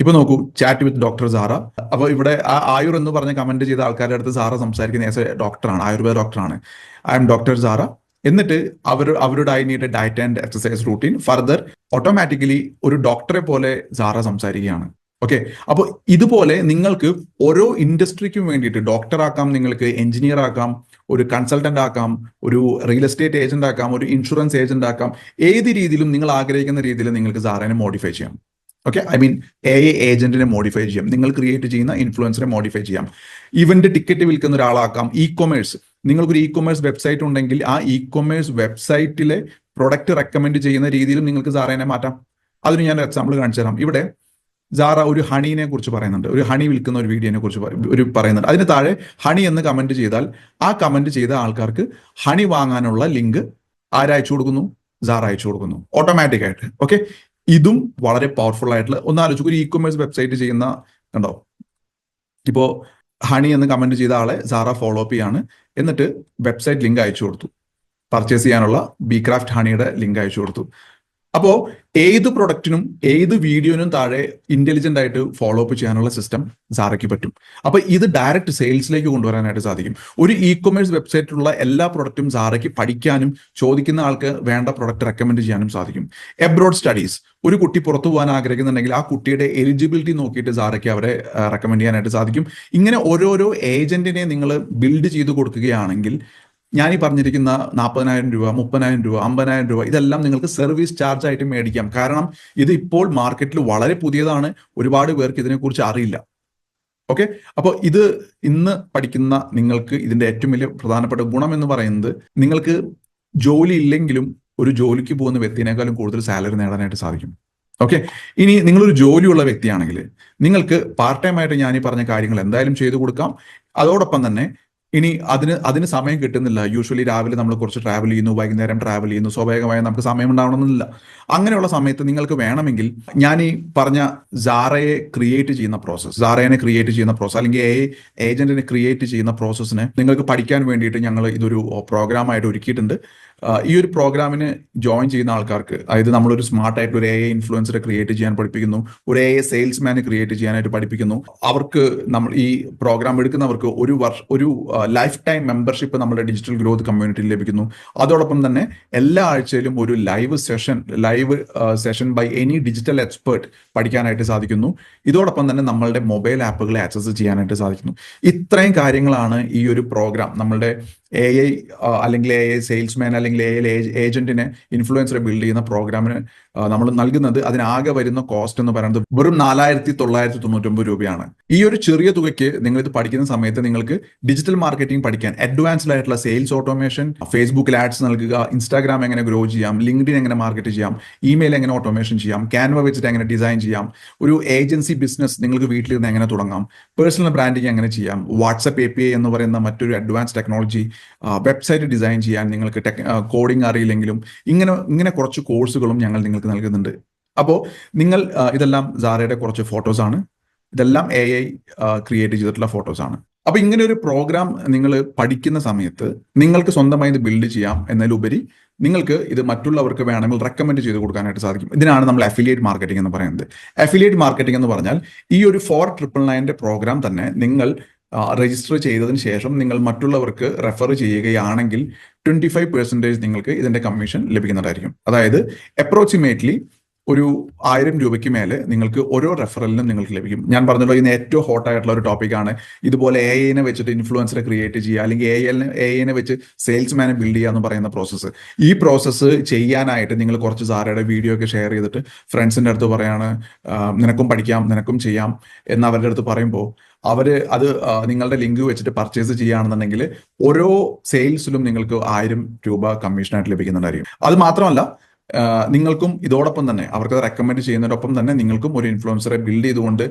ഇപ്പൊ നോക്കൂ ചാറ്റ് വിത്ത് ഡോക്ടർ സാറ അപ്പൊ ഇവിടെ ആ ആയുർ എന്ന് പറഞ്ഞ് കമന്റ് ചെയ്ത ആൾക്കാരുടെ അടുത്ത് സാറ സംസാരിക്കുന്ന എസ് എ ഡോക്ടറാണ് ആയുർവേദ ഡോക്ടറാണ് ഐ എം ഡോക്ടർ സാറ എന്നിട്ട് അവർ അവരുടെ need diet and exercise routine further automatically ഒരു ഡോക്ടറെ പോലെ സാറ സംസാരിക്കുകയാണ്. ഓക്കെ അപ്പോൾ ഇതുപോലെ നിങ്ങൾക്ക് ഓരോ ഇൻഡസ്ട്രിക്കും വേണ്ടിയിട്ട് ഡോക്ടർ ആക്കാം നിങ്ങൾക്ക് എഞ്ചിനീയർ ആക്കാം ഒരു കൺസൾട്ടന്റ് ആക്കാം ഒരു റിയൽ എസ്റ്റേറ്റ് ഏജന്റ് ആക്കാം ഒരു ഇൻഷുറൻസ് ഏജന്റ് ആക്കാം. ഏത് രീതിയിലും നിങ്ങൾ ആഗ്രഹിക്കുന്ന രീതിയിൽ നിങ്ങൾക്ക് സാറിനെ മോഡിഫൈ ചെയ്യാം. ഓക്കെ ഐ മീൻ എ ഏജന്റിനെ മോഡിഫൈ ചെയ്യാം. നിങ്ങൾ ക്രിയേറ്റ് ചെയ്യുന്ന ഇൻഫ്ലുവൻസറെ മോഡിഫൈ ചെയ്യാം. ഇവന്റ് ടിക്കറ്റ് വിൽക്കുന്ന ഒരാളാക്കാം. ഇ കൊമേഴ്സ് നിങ്ങൾക്കൊരു ഇ കൊമേഴ്സ് വെബ്സൈറ്റ് ഉണ്ടെങ്കിൽ ആ ഇ കൊമേഴ്സ് വെബ്സൈറ്റിലെ പ്രൊഡക്റ്റ് റെക്കമെൻഡ് ചെയ്യുന്ന രീതിയിലും നിങ്ങൾക്ക് സാറേനെ മാറ്റാം. അതിന് ഞാൻ എക്സാമ്പിൾ കാണിച്ചു തരാം. ഇവിടെ സാറ ഒരു ഹണീനെ കുറിച്ച് പറയുന്നുണ്ട്. ഒരു ഹണി വിൽക്കുന്ന ഒരു വീഡിയോനെ കുറിച്ച് ഒരു പറയുന്നുണ്ട്. അതിന് താഴെ ഹണി എന്ന് കമന്റ് ചെയ്താൽ ആ കമന്റ് ചെയ്ത ആൾക്കാർക്ക് ഹണി വാങ്ങാനുള്ള ലിങ്ക് ആരയച്ചു കൊടുക്കുന്നു? സാർ അയച്ചു കൊടുക്കുന്നു. ഓട്ടോമാറ്റിക് ആയിട്ട്. ഓക്കെ ഇതും വളരെ പവർഫുൾ ആയിട്ടുള്ള ഒന്ന് ആലോചിക്കും. ഒരു ഇ കൊമേഴ്സ് വെബ്സൈറ്റ് ചെയ്യുന്ന കണ്ടോ? ഇപ്പോ ഹണി എന്ന് കമന്റ് ചെയ്ത ആളെ സാറ ഫോളോ അപ്പ് ചെയ്യാണ്. എന്നിട്ട് വെബ്സൈറ്റ് ലിങ്ക് അയച്ചു കൊടുത്തു. പർച്ചേസ് ചെയ്യാനുള്ള ബി ക്രാഫ്റ്റ് ഹണിയുടെ ലിങ്ക് അയച്ചു കൊടുത്തു. അപ്പോ ഏത് പ്രൊഡക്റ്റിനും ഏത് വീഡിയോനും താഴെ ഇന്റലിജന്റ് ആയിട്ട് ഫോളോ അപ്പ് ചെയ്യാനുള്ള സിസ്റ്റം സാറയ്ക്ക് പറ്റും. അപ്പൊ ഇത് ഡയറക്റ്റ് സെയിൽസിലേക്ക് കൊണ്ടുവരാനായിട്ട് സാധിക്കും. ഒരു ഇ കൊമേഴ്സ് വെബ്സൈറ്റിലുള്ള എല്ലാ പ്രൊഡക്റ്റും സാറയ്ക്ക് പഠിക്കാനും ചോദിക്കുന്ന ആൾക്ക് വേണ്ട പ്രൊഡക്റ്റ് റെക്കമെൻഡ് ചെയ്യാനും സാധിക്കും. എബ്രോഡ് സ്റ്റഡീസ് ഒരു കുട്ടി പുറത്തു പോകാൻ ആഗ്രഹിക്കുന്നുണ്ടെങ്കിൽ ആ കുട്ടിയുടെ എലിജിബിലിറ്റി നോക്കിയിട്ട് സാറയ്ക്ക് അവരെ റെക്കമെൻഡ് ചെയ്യാനായിട്ട് സാധിക്കും. ഇങ്ങനെ ഓരോരോ ഏജന്റിനെ നിങ്ങൾ ബിൽഡ് ചെയ്ത് കൊടുക്കുകയാണെങ്കിൽ ഈ പറഞ്ഞിരിക്കുന്ന നാൽപ്പതിനായിരം രൂപ മുപ്പതിനായിരം രൂപ അമ്പതിനായിരം രൂപ ഇതെല്ലാം നിങ്ങൾക്ക് സർവീസ് ചാർജ് ആയിട്ട് മേടിക്കാം. കാരണം ഇത് ഇപ്പോൾ മാർക്കറ്റിൽ വളരെ പുതിയതാണ്. ഒരുപാട് പേർക്ക് ഇതിനെക്കുറിച്ച് അറിയില്ല. ഓക്കെ അപ്പോൾ ഇത് ഇന്ന് പഠിക്കുന്ന നിങ്ങൾക്ക് ഇതിന്റെ ഏറ്റവും വലിയ പ്രധാനപ്പെട്ട ഗുണം എന്ന് പറയുന്നത് നിങ്ങൾക്ക് ജോലി ഇല്ലെങ്കിലും ഒരു ജോലിക്ക് പോകുന്ന വ്യക്തിനേക്കാളും കൂടുതൽ സാലറി നേടാനായിട്ട് സാധിക്കും. ഓക്കെ ഇനി നിങ്ങളൊരു ജോലിയുള്ള വ്യക്തിയാണെങ്കിൽ നിങ്ങൾക്ക് പാർട്ട് ടൈം ആയിട്ട് ഞാൻ ഈ പറഞ്ഞ കാര്യങ്ങൾ എന്തായാലും ചെയ്തു കൊടുക്കാം. അതോടൊപ്പം തന്നെ ഇനി അതിന് അതിന് സമയം കിട്ടുന്നില്ല. യൂഷ്വലി രാവിലെ നമ്മൾ കുറച്ച് ട്രാവൽ ചെയ്യുന്നു വൈകുന്നേരം ട്രാവൽ ചെയ്യുന്നു സ്വാഭാവികമായും നമുക്ക് സമയം ഉണ്ടാവണമെന്നില്ല. അങ്ങനെയുള്ള സമയത്ത് നിങ്ങൾക്ക് വേണമെങ്കിൽ ഞാൻ ഈ പറഞ്ഞ സാറയെ ക്രിയേറ്റ് ചെയ്യുന്ന പ്രോസസ്സ് സാറയെ ക്രിയേറ്റ് ചെയ്യുന്ന പ്രോസസ് അല്ലെങ്കിൽ എ ഏജന്റിനെ ക്രിയേറ്റ് ചെയ്യുന്ന പ്രോസസ്സിനെ നിങ്ങൾക്ക് പഠിക്കാൻ വേണ്ടിയിട്ട് ഞങ്ങൾ ഇതൊരു പ്രോഗ്രാമായിട്ട് ഒരുക്കിയിട്ടുണ്ട്. ഈ ഒരു പ്രോഗ്രാമിന് ജോയിൻ ചെയ്യുന്ന ആൾക്കാർക്ക് അതായത് നമ്മളൊരു സ്മാർട്ട് ആയിട്ട് ഒരു എ ഇൻഫ്ലുവൻസറെ ക്രിയേറ്റ് ചെയ്യാൻ പഠിപ്പിക്കുന്നു ഒരു എ സെയിൽസ്മാനെ ക്രിയേറ്റ് ചെയ്യാനായിട്ട് പഠിപ്പിക്കുന്നു അവർക്ക് നമ്മൾ ഈ പ്രോഗ്രാം എടുക്കുന്നവർക്ക് ഒരു വർഷ ഒരു ലൈഫ് ടൈം മെമ്പർഷിപ്പ് നമ്മുടെ ഡിജിറ്റൽ ഗ്രോത്ത് കമ്മ്യൂണിറ്റിയിൽ ലഭിക്കുന്നു. അതോടൊപ്പം തന്നെ എല്ലാ ആഴ്ചയിലും ഒരു live session live session by any digital expert പഠിക്കാനായിട്ട് സാധിക്കുന്നു. ഇതോടൊപ്പം തന്നെ നമ്മളുടെ മൊബൈൽ ആപ്പുകളെ ആക്സസ് ചെയ്യാനായിട്ട് സാധിക്കുന്നു. ഇത്രയും കാര്യങ്ങളാണ് ഈ ഒരു പ്രോഗ്രാം നമ്മളുടെ എ ഐ അല്ലെങ്കിൽ എ ഐ സെയിൽസ്മാൻ അല്ലെങ്കിൽ എ ഐ ഏജന്റിനെ ഇൻഫ്ലുവൻസറെ ബിൽഡ് ചെയ്യുന്ന പ്രോഗ്രാമിന് നമ്മൾ നൽകുന്നത് അതിനാകെ വരുന്ന കോസ്റ്റ് എന്ന് പറയുന്നത് വെറും നാലായിരത്തി തൊള്ളായിരത്തി തൊണ്ണൂറ്റൊമ്പത് രൂപയാണ്. ഈ ഒരു ചെറിയ തുകയ്ക്ക് നിങ്ങൾ ഇത് പഠിക്കുന്ന സമയത്ത് നിങ്ങൾക്ക് ഡിജിറ്റൽ മാർക്കറ്റിംഗ് പഠിക്കാൻ അഡ്വാൻസ്ഡ് ആയിട്ടുള്ള സെയിൽസ് ഓട്ടോമേഷൻ ഫേസ്ബുക്കിൽ ആഡ്സ് നൽകുക ഇൻസ്റ്റാഗ്രാം എങ്ങനെ ഗ്രോ ചെയ്യാം ലിങ്ക്ഡിൻ എങ്ങനെ മാർക്കറ്റ് ചെയ്യാം ഇമെയിൽ എങ്ങനെ ഓട്ടോമേഷൻ ചെയ്യാം ക്യാൻവ വെച്ചിട്ട് എങ്ങനെ ഡിസൈൻ ചെയ്യാം ഒരു ഏജൻസി ബിസിനസ് നിങ്ങൾക്ക് വീട്ടിലിരുന്ന് എങ്ങനെ തുടങ്ങാം പേഴ്സണൽ ബ്രാൻഡിങ് എങ്ങനെ ചെയ്യാം വാട്സപ്പ് എ പി ഐ എന്ന് പറയുന്ന മറ്റൊരു അഡ്വാൻസ് ടെക്നോളജി വെബ്സൈറ്റ് ഡിസൈൻ ചെയ്യാൻ നിങ്ങൾക്ക് കോഡിംഗ് അറിയില്ലെങ്കിലും ഇങ്ങനെ ഇങ്ങനെ കുറച്ച് കോഴ്സുകളും ഞങ്ങൾ നിങ്ങൾക്ക് നൽകുന്നുണ്ട്. അപ്പോൾ നിങ്ങൾ ഇതെല്ലാം സാറയുടെ കുറച്ച് ഫോട്ടോസ് ആണ്. ഇതെല്ലാം എ ഐ ക്രിയേറ്റ് ചെയ്തിട്ടുള്ള ഫോട്ടോസ് ആണ്. അപ്പൊ ഇങ്ങനെ ഒരു പ്രോഗ്രാം നിങ്ങൾ പഠിക്കുന്ന സമയത്ത് നിങ്ങൾക്ക് സ്വന്തമായി ഇത് ബിൽഡ് ചെയ്യാം എന്നതിലുപരി നിങ്ങൾക്ക് ഇത് മറ്റുള്ളവർക്ക് വേണമെങ്കിൽ റെക്കമെൻഡ് ചെയ്ത് കൊടുക്കാനായിട്ട് സാധിക്കും. ഇതിനാണ് നമ്മൾ അഫിലിയേറ്റ് മാർക്കറ്റിംഗ് എന്ന് പറയുന്നത്. അഫിലിയേറ്റ് മാർക്കറ്റിംഗ് എന്ന് പറഞ്ഞാൽ ഈ ഒരു ഫോർ ട്രിപ്പിൾ നയന്റെ പ്രോഗ്രാം തന്നെ നിങ്ങൾ രജിസ്റ്റർ ചെയ്തതിന് ശേഷം നിങ്ങൾ മറ്റുള്ളവർക്ക് റെഫർ ചെയ്യുകയാണെങ്കിൽ ട്വന്റി ഫൈവ് പെർസെന്റേജ് നിങ്ങൾക്ക് ഇതിന്റെ കമ്മീഷൻ ലഭിക്കുന്നതായിരിക്കും. അതായത് അപ്രോക്സിമേറ്റ്ലി ഒരു ആയിരം രൂപയ്ക്ക് മേലെ നിങ്ങൾക്ക് ഓരോ റെഫറലിനും നിങ്ങൾക്ക് ലഭിക്കും. ഞാൻ പറഞ്ഞല്ലോ ഇന്ന് ഏറ്റവും ഹോട്ട് ആയിട്ടുള്ള ഒരു ടോപ്പിക്കാണ് ഇതുപോലെ എ ഐനെ വെച്ചിട്ട് ഇൻഫ്ലുവൻസറെ ക്രിയേറ്റ് ചെയ്യുക അല്ലെങ്കിൽ എ എല്ലിന് എ ഐനെ വെച്ച് സെയിൽസ്മാനെ ബിൽഡ് ചെയ്യുക എന്ന് പറയുന്ന പ്രോസസ്സ് ഈ പ്രോസസ്സ് ചെയ്യാനായിട്ട് നിങ്ങൾ കുറച്ച് സാറയുടെ വീഡിയോ ഒക്കെ ഷെയർ ചെയ്തിട്ട് ഫ്രണ്ട്സിന്റെ അടുത്ത് പറയാണ് നിനക്കും പഠിക്കാം നിനക്കും ചെയ്യാം എന്ന് അവരുടെ അടുത്ത് പറയുമ്പോൾ അവർ അത് നിങ്ങളുടെ ലിങ്ക് വെച്ചിട്ട് പർച്ചേസ് ചെയ്യുകയാണെന്നുണ്ടെങ്കിൽ ഓരോ സെയിൽസിലും നിങ്ങൾക്ക് ആയിരം രൂപ കമ്മീഷനായിട്ട് ലഭിക്കുന്നുണ്ടായിരിക്കും. അത് മാത്രമല്ല നിങ്ങൾക്കും ഇതോടൊപ്പം തന്നെ അവർക്ക് റെക്കമെൻഡ് ചെയ്യുന്നതിനൊപ്പം തന്നെ നിങ്ങൾക്കും ഒരു ഇൻഫ്ലുവൻസറെ ബിൽഡ് ചെയ്തുകൊണ്ട്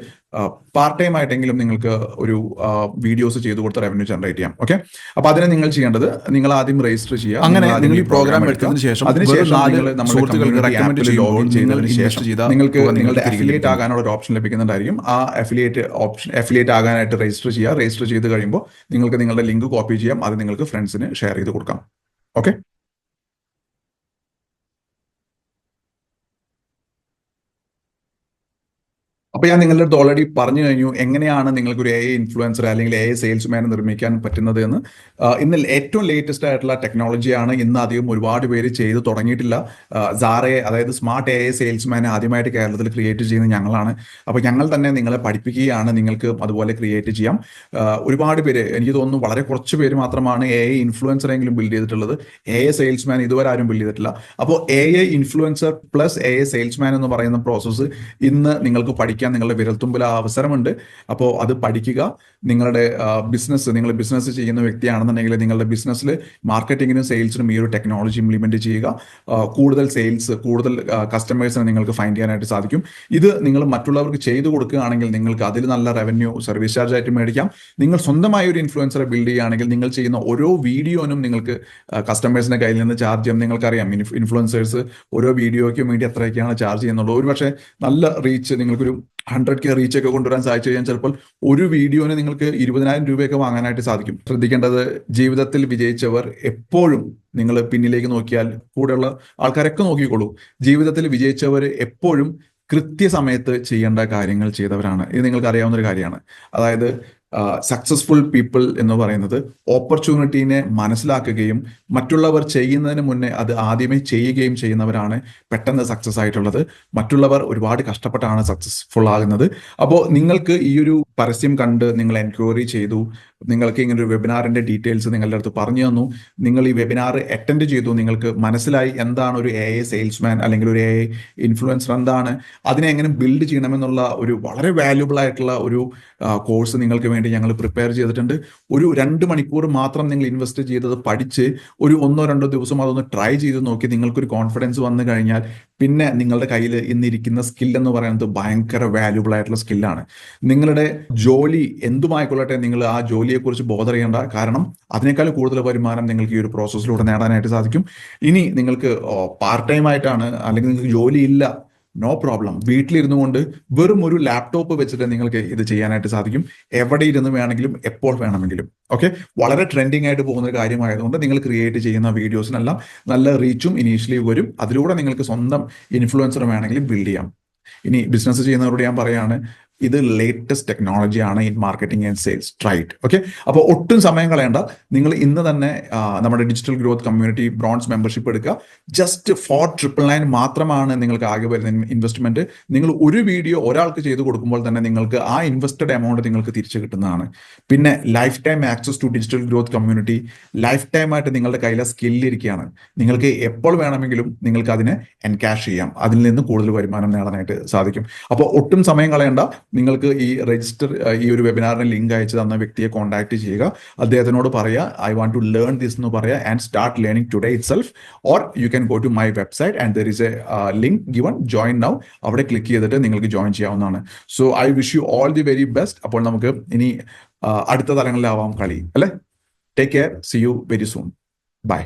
പാർട്ട് ടൈം ആയിട്ടെങ്കിലും നിങ്ങൾക്ക് ഒരു വീഡിയോസ് ചെയ്തു കൊടുത്ത് റവന്യൂ ജനറേറ്റ് ചെയ്യാം. ഓക്കെ അപ്പൊ അതിനെ നിങ്ങൾ ചെയ്യേണ്ടത് നിങ്ങൾ ആദ്യം രജിസ്റ്റർ ചെയ്യുക അങ്ങനെ നിങ്ങൾ ഈ പ്രോഗ്രാം എടുത്തതിന് ശേഷം അതിനുശേഷം നിങ്ങൾ നമ്മുടെ login ചെയ്തതിന് ശേഷം നിങ്ങൾക്ക് നിങ്ങളുടെ അഫിലിയേറ്റ്. ആകാനുള്ള ഒരു ഓപ്ഷൻ ലഭിക്കുന്നുണ്ടായിരിക്കും ആ അഫിലിയേറ്റ് ഓപ്ഷൻ അഫിലിയേറ്റ് ആകാനായിട്ട് രജിസ്റ്റർ ചെയ്യുക രജിസ്റ്റർ ചെയ്ത് കഴിയുമ്പോൾ നിങ്ങൾക്ക് നിങ്ങളുടെ ലിങ്ക് കോപ്പി ചെയ്യാം അത് നിങ്ങൾക്ക് ഫ്രണ്ട്സിന് ഷെയർ ചെയ്ത് കൊടുക്കാം. ഓക്കെ അപ്പൊ ഞാൻ നിങ്ങളുടെ അടുത്ത് ഓൾറെഡി പറഞ്ഞു കഴിഞ്ഞു എങ്ങനെയാണ് നിങ്ങൾക്ക് ഒരു എ ഇൻഫ്ലുവൻസർ അല്ലെങ്കിൽ എ സെയിൽസ്മാനെ നിർമ്മിക്കാൻ പറ്റുന്നത് എന്ന്. ഇന്ന് ഏറ്റവും ലേറ്റസ്റ്റ് ആയിട്ടുള്ള ടെക്നോളജിയാണ് ഇന്ന് അധികം ഒരുപാട് പേര് ചെയ്ത് തുടങ്ങിയിട്ടില്ല. സാറെ അതായത് സ്മാർട്ട് എ സെയിൽസ്മാനെ ആദ്യമായിട്ട് കേരളത്തിൽ ക്രിയേറ്റ് ചെയ്യുന്ന ഞങ്ങളാണ്. അപ്പൊ ഞങ്ങൾ തന്നെ നിങ്ങളെ പഠിപ്പിക്കുകയാണ് നിങ്ങൾക്ക് അതുപോലെ ക്രിയേറ്റ് ചെയ്യാം. ഒരുപാട് പേര് എനിക്ക് തോന്നുന്നു വളരെ കുറച്ച് പേര് മാത്രമാണ് എ ഇൻഫ്ലുവൻസറെങ്കിലും ബിൽഡ് ചെയ്തിട്ടുള്ളത്. എ സെയിൽസ്മാൻ ഇതുവരെ ആരും ബിൽഡ് ചെയ്തിട്ടില്ല. അപ്പോൾ A influencer plus A salesman എന്ന് പറയുന്ന പ്രോസസ്സ് ഇന്ന് നിങ്ങൾക്ക് പഠിക്കാൻ നിങ്ങളുടെ വിരൽത്തുമ്പിൽ ആ അവസരമുണ്ട്. അപ്പോൾ അത് പഠിക്കുക. നിങ്ങളുടെ ബിസിനസ് നിങ്ങൾ ബിസിനസ് ചെയ്യുന്ന വ്യക്തിയാണെന്നുണ്ടെങ്കിൽ നിങ്ങളുടെ ബിസിനസ്സിൽ മാർക്കറ്റിങ്ങിനും സെയിൽസിനും ഈ ഒരു ടെക്നോളജി ഇംപ്ലിമെന്റ് ചെയ്യുക. കൂടുതൽ സെയിൽസ് കൂടുതൽ കസ്റ്റമേഴ്സിനെ നിങ്ങൾക്ക് ഫൈൻഡ് ചെയ്യാനായിട്ട് സാധിക്കും. ഇത് നിങ്ങൾ മറ്റുള്ളവർക്ക് ചെയ്തു കൊടുക്കുകയാണെങ്കിൽ നിങ്ങൾക്ക് അതിൽ നല്ല റവന്യൂ സർവീസ് ചാർജ് ആയിട്ട് മേടിക്കാം. നിങ്ങൾ സ്വന്തമായ ഒരു ഇൻഫ്ലുവൻസറെ ബിൽഡ് ചെയ്യുകയാണെങ്കിൽ നിങ്ങൾ ചെയ്യുന്ന ഓരോ വീഡിയോനും നിങ്ങൾക്ക് കസ്റ്റമേഴ്സിന്റെ കയ്യിൽ നിന്ന് ചാർജ് ചെയ്യാം. നിങ്ങൾക്കറിയാം ഇൻഫ്ലുവൻസേഴ്സ് ഓരോ വീഡിയോയ്ക്കും വേണ്ടി എത്രയൊക്കെയാണ് ചാർജ് ചെയ്യുന്നുള്ളൂ ഒരു പക്ഷേ നല്ല റീച്ച് നിങ്ങൾക്കൊരു ഹൺഡ്രഡ് കെ റീച്ച് ഒക്കെ കൊണ്ടുവരാൻ സാധിച്ചു കഴിഞ്ഞാൽ ചിലപ്പോൾ ഒരു വീഡിയോന് നിങ്ങൾക്ക് ഇരുപതിനായിരം രൂപയൊക്കെ വാങ്ങാനായിട്ട് സാധിക്കും. ശ്രദ്ധിക്കേണ്ടത് ജീവിതത്തിൽ വിജയിച്ചവർ എപ്പോഴും നിങ്ങൾ പിന്നിലേക്ക് നോക്കിയാൽ കൂടെയുള്ള ആൾക്കാരൊക്കെ നോക്കിക്കോളൂ. ജീവിതത്തിൽ വിജയിച്ചവർ എപ്പോഴും കൃത്യസമയത്ത് ചെയ്യേണ്ട കാര്യങ്ങൾ ചെയ്തവരാണ്. ഇത് നിങ്ങൾക്ക് അറിയാവുന്ന ഒരു കാര്യമാണ്. അതായത് സക്സസ്ഫുൾ പീപ്പിൾ എന്ന് പറയുന്നത് ഓപ്പർച്യൂണിറ്റീനെ മനസ്സിലാക്കുകയും മറ്റുള്ളവർ ചെയ്യുന്നതിന് മുന്നേ അത് ആദ്യമേ ചെയ്യുകയും ചെയ്യുന്നവരാണ് പെട്ടെന്ന് സക്സസ് ആയിട്ടുള്ളത്. മറ്റുള്ളവർ ഒരുപാട് കഷ്ടപ്പെട്ടാണ് സക്സസ്ഫുൾ ആകുന്നത്. അപ്പോൾ നിങ്ങൾക്ക് ഈ ഒരു പരസ്യം കണ്ട് നിങ്ങൾ എൻക്വയറി ചെയ്തു. നിങ്ങൾക്ക് ഇങ്ങനെ ഒരു വെബിനാറിന്റെ ഡീറ്റെയിൽസ് നിങ്ങളുടെ അടുത്ത് പറഞ്ഞു തന്നു. നിങ്ങൾ ഈ വെബിനാർ അറ്റൻഡ് ചെയ്തു. നിങ്ങൾക്ക് മനസ്സിലായി എന്താണ് ഒരു എ ഐ സെയിൽസ്മാൻ അല്ലെങ്കിൽ ഒരു എ ഐ ഇൻഫ്ലുവൻസർ എന്താണ്. അതിനെ എങ്ങനെ ബിൽഡ് ചെയ്യണമെന്നുള്ള ഒരു വളരെ വാല്യുബിൾ ആയിട്ടുള്ള ഒരു കോഴ്സ് നിങ്ങൾക്ക് വേണ്ടി ഞങ്ങൾ പ്രിപ്പയർ ചെയ്തിട്ടുണ്ട്. ഒരു രണ്ട് മണിക്കൂർ മാത്രം നിങ്ങൾ ഇൻവെസ്റ്റ് ചെയ്തത് പഠിച്ച് ഒരു ഒന്നോ രണ്ടോ ദിവസം അതൊന്ന് ട്രൈ ചെയ്ത് നോക്കി നിങ്ങൾക്കൊരു കോൺഫിഡൻസ് വന്നു കഴിഞ്ഞാൽ പിന്നെ നിങ്ങളുടെ കയ്യിൽ ഇന്നിരിക്കുന്ന സ്കിൽ എന്ന് പറയുന്നത് ഭയങ്കര വാല്യുബിൾ ആയിട്ടുള്ള സ്കില്ലാണ് നിങ്ങളുടെ ജോലി എന്തുമായിക്കൊള്ളട്ടെ നിങ്ങൾ ആ ജോലിയെക്കുറിച്ച് ബോധറിയേണ്ട കാരണം അതിനേക്കാൾ കൂടുതൽ വരുമാനം നിങ്ങൾക്ക് ഈ ഒരു പ്രോസസ്സിലൂടെ നേടാനായിട്ട് സാധിക്കും. ഇനി നിങ്ങൾക്ക് പാർട്ട് ടൈം ആയിട്ടാണ് അല്ലെങ്കിൽ നിങ്ങൾക്ക് ജോലിയില്ല നോ പ്രോബ്ലം വീട്ടിലിരുന്നു കൊണ്ട് വെറും ഒരു ലാപ്ടോപ്പ് വെച്ചിട്ട് നിങ്ങൾക്ക് ഇത് ചെയ്യാനായിട്ട് സാധിക്കും. എവിടെ ഇരുന്ന് വേണമെങ്കിലും എപ്പോൾ വേണമെങ്കിലും. ഓക്കെ വളരെ ട്രെൻഡിങ് ആയിട്ട് പോകുന്ന ഒരു കാര്യമായതുകൊണ്ട് നിങ്ങൾ ക്രിയേറ്റ് ചെയ്യുന്ന വീഡിയോസിനെല്ലാം നല്ല റീച്ചും ഇനീഷ്യലി വരും. അതിലൂടെ നിങ്ങൾക്ക് സ്വന്തം ഇൻഫ്ലുവൻസർ വേണമെങ്കിലും ബിൽഡ് ചെയ്യാം. ഇനി ബിസിനസ് ചെയ്യുന്നവരോട് ഞാൻ പറയാണ് ഇത് ലേറ്റസ്റ്റ് ടെക്നോളജി ആണ് in marketing and sales trait okay അപ്പോൾ ഒട്ടും സമയം കളയേണ്ട. നിങ്ങൾ ഇന്ന് തന്നെ നമ്മുടെ digital growth community bronze membership എടുക്കുക. ജസ്റ്റ് ഫോർ ട്രിപ്പിൾ നയൻ മാത്രമാണ് നിങ്ങൾക്ക് ആകെ വരുന്ന ഇൻവെസ്റ്റ്മെന്റ് നിങ്ങൾ ഒരു വീഡിയോ ഒരാൾക്ക് ചെയ്ത് കൊടുക്കുമ്പോൾ തന്നെ നിങ്ങൾക്ക് ആ ഇൻവെസ്റ്റഡ് എമൗണ്ട് നിങ്ങൾക്ക് തിരിച്ചു കിട്ടുന്നതാണ്. പിന്നെ life time access to digital growth community life time ആയിട്ട് നിങ്ങളുടെ കയ്യിലെ സ്കില്ലിരിക്കുകയാണ് നിങ്ങൾക്ക് എപ്പോൾ വേണമെങ്കിലും നിങ്ങൾക്ക് അതിനെ എൻകാഷ് ചെയ്യാം. അതിൽ നിന്ന് കൂടുതൽ വരുമാനം നേടാനായിട്ട് സാധിക്കും. അപ്പോൾ ഒട്ടും സമയം കളയണ്ട. നിങ്ങൾക്ക് ഈ രജിസ്റ്റർ ഈ ഒരു വെബിനാറിന് ലിങ്ക് അയച്ചു തന്ന വ്യക്തിയെ കോൺടാക്ട് ചെയ്യുക. അദ്ദേഹത്തിനോട് പറയുക I want to learn this എന്ന് പറയുക and start learning today itself or you can go to my website and there is a link given join now അവിടെ ക്ലിക്ക് ചെയ്തിട്ട് നിങ്ങൾക്ക് ജോയിൻ ചെയ്യാവുന്നതാണ്. So I wish you all the very best അപ്പോൾ നമുക്ക് ഇനി അടുത്ത തലങ്ങളിലാവാം കളി. അല്ലേ? Take care see you very soon bye